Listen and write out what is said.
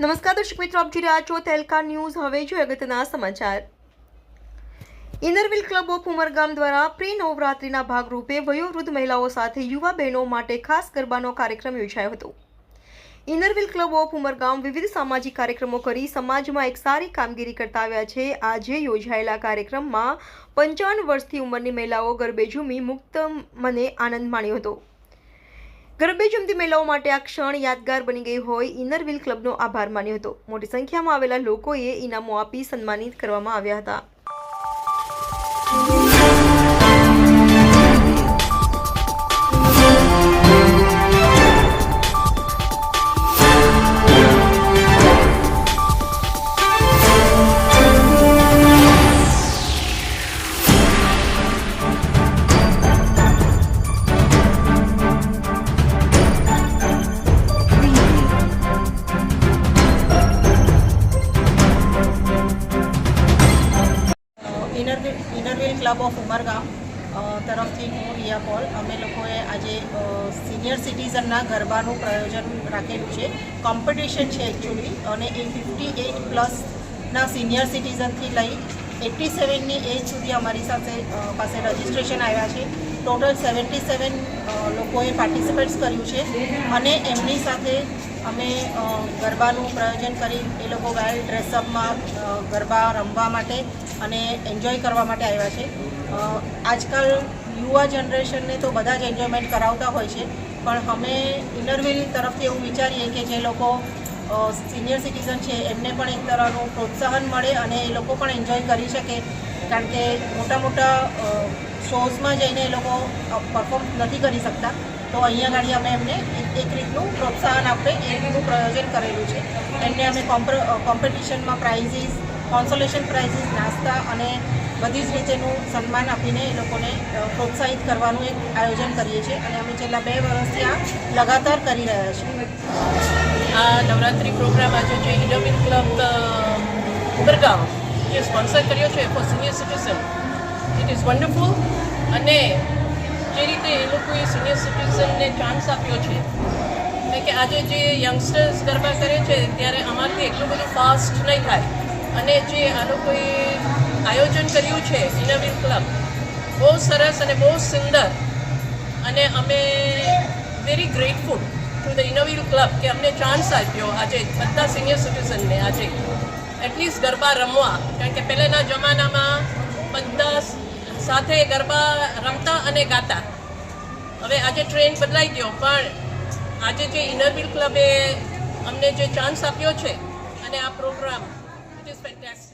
નમસ્કાર દર્શક મિત્રો, આપ જોઈ રહ્યા છો તેલકા ન્યૂઝ. હવે જોઈએ અગત્યના સમાચાર. ઇનરવિલ ક્લબ ઓફ ઉમરગામ દ્વારા પ્રી નવરાત્રિના ભાગરૂપે વયોવૃદ્ધ મહિલાઓ સાથે યુવા બહેનો માટે ખાસ ગરબાનો કાર્યક્રમ યોજાયો હતો. ઇનરવિલ ક્લબ ઓફ ઉમરગામ વિવિધ સામાજિક કાર્યક્રમો કરી સમાજમાં એક સારી કામગીરી કરતા આવ્યા છે. આજે યોજાયેલા કાર્યક્રમમાં પંચાવન વર્ષથી ઉંમરની મહિલાઓ ગરબે ઝૂમી મુક્ત મને આનંદ માણ્યો હતો. ગરબે ઝૂમતી મહિલાઓ માટે આ ક્ષણ યાદગાર બની ગઈ હોય ઇનરવિલ ક્લબનો આભાર માન્યો હતો. મોટી સંખ્યામાં આવેલા લોકોએ ઇનામો આપી સન્માનિત કરવામાં આવ્યા હતા. Inner wheel inner wheel club of Umargam તરફથી હું રિયા પોલ. અમે લોકોએ આજે સિનિયર સિટીઝનના ગરબાનું પ્રયોજન રાખેલું છે. કોમ્પિટિશન છે એકચ્યુઅલી અને એ ફિફ્ટી એઇટ પ્લસના સિનિયર સિટીઝનથી લઈ એટી સેવનની એજ સુધી અમારી સાથે પાસે રજિસ્ટ્રેશન આવ્યા છે. ટોટલ સેવન્ટી સેવન લોકોએ પાર્ટિસિપેટ્સ કર્યું છે. અને એમની સાથે અમે ગરબાનું પ્રયોજન કરી એ લોકો ગાય ડ્રેસઅપમાં ગરબા રમવા માટે અને એન્જોય કરવા માટે આવ્યા છે. આજકાલ યુવા જનરેશનને તો બધા જ એન્જોયમેન્ટ કરાવતા હોય છે, પણ અમે ઇનરવિલ તરફથી એવું વિચારીએ કે જે લોકો સિનિયર સિટીઝન છે, એમને પણ એક તરહનું પ્રોત્સાહન મળે અને એ લોકો પણ એન્જોય કરી શકે. કારણ કે મોટા મોટા શોઝમાં જઈને એ લોકો પરફોર્મ નથી કરી શકતા. તો અહીંયા આગળ અમે એમને એક- રીતનું પ્રોત્સાહન આપે, એ રીતનું પ્રયોજન કરેલું છે. એમને અમે કોમ્પિટિશનમાં પ્રાઇઝીસ કોન્સોલેશન પ્રાઇઝીસ નાસ્તા અને બધી જ રીતેનું સન્માન આપીને એ લોકોને પ્રોત્સાહિત કરવાનું એક આયોજન કરીએ છીએ અને અમે છેલ્લા બે વર્ષથી આ લગાતાર કરી રહ્યા છીએ. આ નવરાત્રિ પ્રોગ્રામ આજે જે ઇનોવિન ક્લબ ઉમરગાંવ જે સ્પોન્સર કર્યો છે for senior citizen it is wonderful અને જે રીતે એ લોકોએ સિનિયર સિટીઝનને ચાન્સ આપ્યો છે, એટલે કે આજે જે યંગસ્ટર્સ ગરબા કરે છે, ત્યારે અમારથી એટલું બધું ફાસ્ટ નહીં થાય. અને જે આ લોકોએ આયોજન કર્યું છે ઇનોવિન ક્લબ, બહુ સરસ અને બહુ સુંદર અને અમે very grateful to the inner wheel club કે અમને ચાન્સ આપ્યો આજે બધા સિનિયર સિટીઝનને આજે. એટલીસ્ટ ગરબા રમવા, કારણ કે પહેલાંના જમાનામાં બધા સાથે ગરબા રમતા અને ગાતા. હવે આજે ટ્રેન્ડ બદલાઈ ગયો, પણ આજે જે ઇનરવિલ ક્લબે અમને જે ચાન્સ આપ્યો છે અને આ પ્રોગ્રામ ઇટ ઇઝ ફેન્ટેસ્ટિક